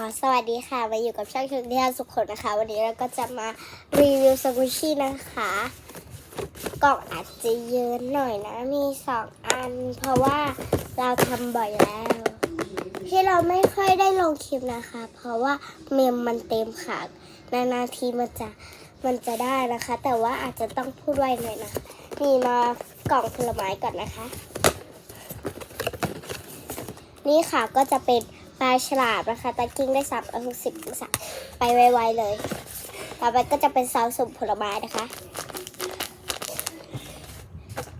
อสวัสดีค่ะ มาอยู่กับช่างชุนเทียสุขนนะคะ วันนี้เราก็จะมารีวิวสกุชี่นะคะ กล่องอาจจะเยอะหน่อยนะ มีสองอัน เพราะว่าเราทำบ่อยแล้ว ที่เราไม่ค่อยได้ลงคลิปนะคะ เพราะว่าเมมมันเต็มค่ะนานๆทีมันจะมันจะได้นะคะ แต่ว่าอาจจะต้องพูดไวหน่อยนะนี่มากล่องผลไม้ก่อนนะคะ นี่ค่ะก็จะเป็น ปลาฉลามนะคะตะกิ้งได้สามเอาสิบองศาไปไวๆเลย ต่อไปก็จะเป็นซาวสุ่มผลไม้นะคะ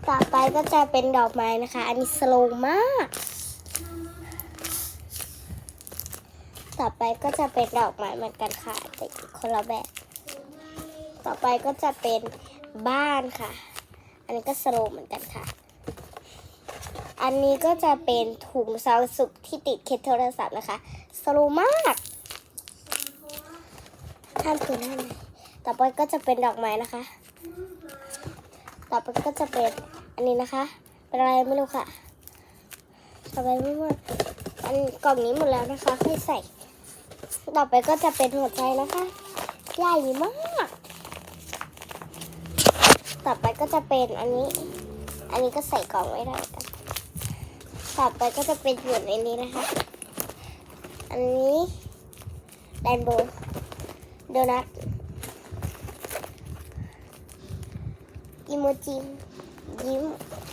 ต่อไปก็จะเป็นดอกไม้นะคะ อันนี้สโลว์มาก ต่อไปก็จะเป็นดอกไม้เหมือนกันค่ะแต่คนละแบบ ต่อไปก็จะเป็นบ้านค่ะ อันนี้ก็สโลว์เหมือนกันค่ะ อันนี้ก็จะเป็นถุงซองสุกที่ติดเคสโทรศัพท์นะคะสโลมากห้ามเกินห้าเลยต่อไปก็จะเป็นดอกไม้นะคะ ต่อไปก็จะเป็นอันนี้นะคะ เป็นอะไรไม่รู้ค่ะต่อไปไม่หมดอันกล่องนี้หมดแล้วนะคะค่อยใส่ ต่อไปก็จะเป็นหัวใจนะคะ ใหญ่มาก ต่อไปก็จะเป็นอันนี้ อันนี้ก็ใส่กล่องไว้ได้กัน ต่อไปก็จะเป็นอยู่ในนี้นะคะ อันนี้แรนโบว์โดนัทอิโมจิยิ้ม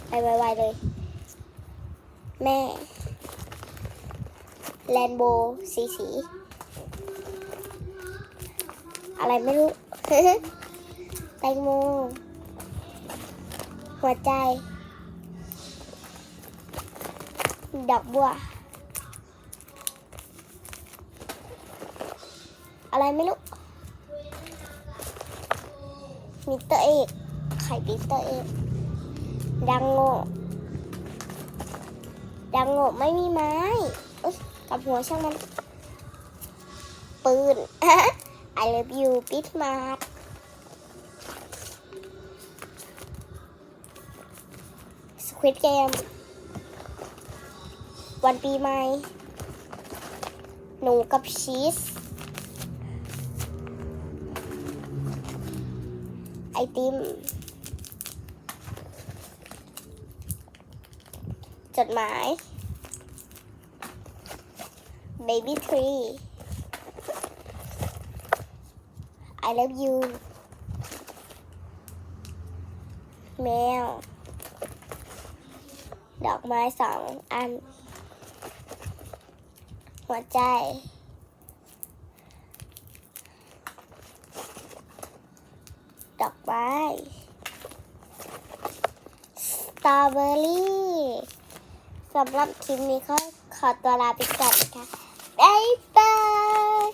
ไปไวๆเลย แม่แรนโบว์สีสี อะไรไม่รู้ แตงโมหัวใจ ดอกบัว อะไรไม่รู้ มิเตอร์เอกไข่มิเตอร์เอกดังโง่ดังโง่ไม่มีไม้กับหัวช่างมัน ปืน I love you ปิดมาร์สควิตเกม วันปีใหม่ หนูกับชีส ไอติม จดหมาย Baby tree I love you แมว ดอกไม้สองอัน หัวใจ ดอกไม้สตรอเบอรี่สำหรับคลิปนี้ก็ขอตัวลาไปก่อนนะคะบ๊ายบาย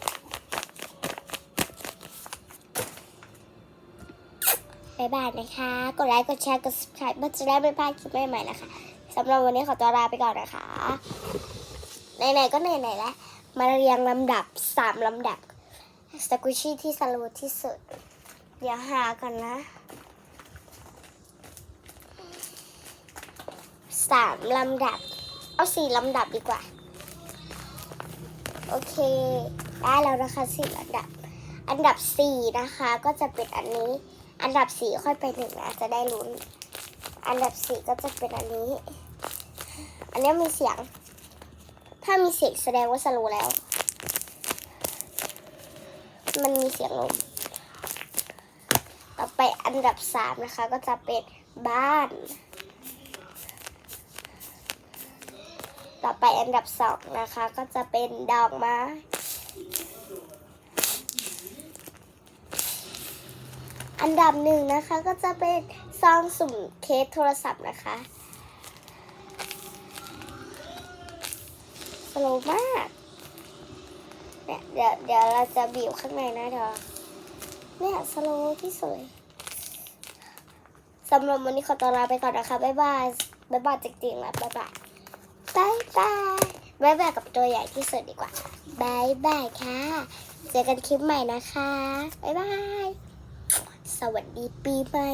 บ๊ายบายนะคะ กดไลค์ กดแชร์ กด subscribe เพื่อจะได้ไม่พลาดคลิปใหม่ๆนะคะ สำหรับวันนี้ขอตัวลาไปก่อนนะคะ ไหนๆก็ไหนๆแล้ว มาเรียงลำดับสามลำดับสกุชี่ที่สโลว์ที่สุด เดี๋ยวหากันนะสามลำดับ เอาสี่ลำดับดีกว่า โอเค ได้แล้วนะคะสี่ลำดับ อันดับสี่นะคะก็จะเป็นอันนี้ อันดับสี่ค่อยไปหนึ่งนะจะได้ลุ้น อันดับสี่ก็จะเป็นอันนี้ อันนี้มีเสียง ถ้ามีเสียงแสดงว่าสโลแล้ว มันมีเสียงลมต่อไปอันดับสามนะคะ ก็จะเป็นบ้าน ต่อไปอันดับสองนะคะ ก็จะเป็นดอกไม้อันดับหนึ่งนะคะก็จะเป็นซองสุ่มเคสโทรศัพท์นะคะ โลมากเนี่ยเดี๋ยวเดี๋ยวเราจะบีบข้างในนะเดี๋ยวเนี่ยสโลที่สวยสำหรับวันนี้ขอตัวลาไปก่อนนะคะบ๊ายบายบ๊ายบายจริงๆแล้วบ๊ายบายบ๊ายบายบ๊ายบายกับตัวใหญ่ที่สุดดีกว่าบ๊ายบายค่ะ เจอกันคลิปใหม่นะคะบ๊ายบาย สวัสดีปีใหม่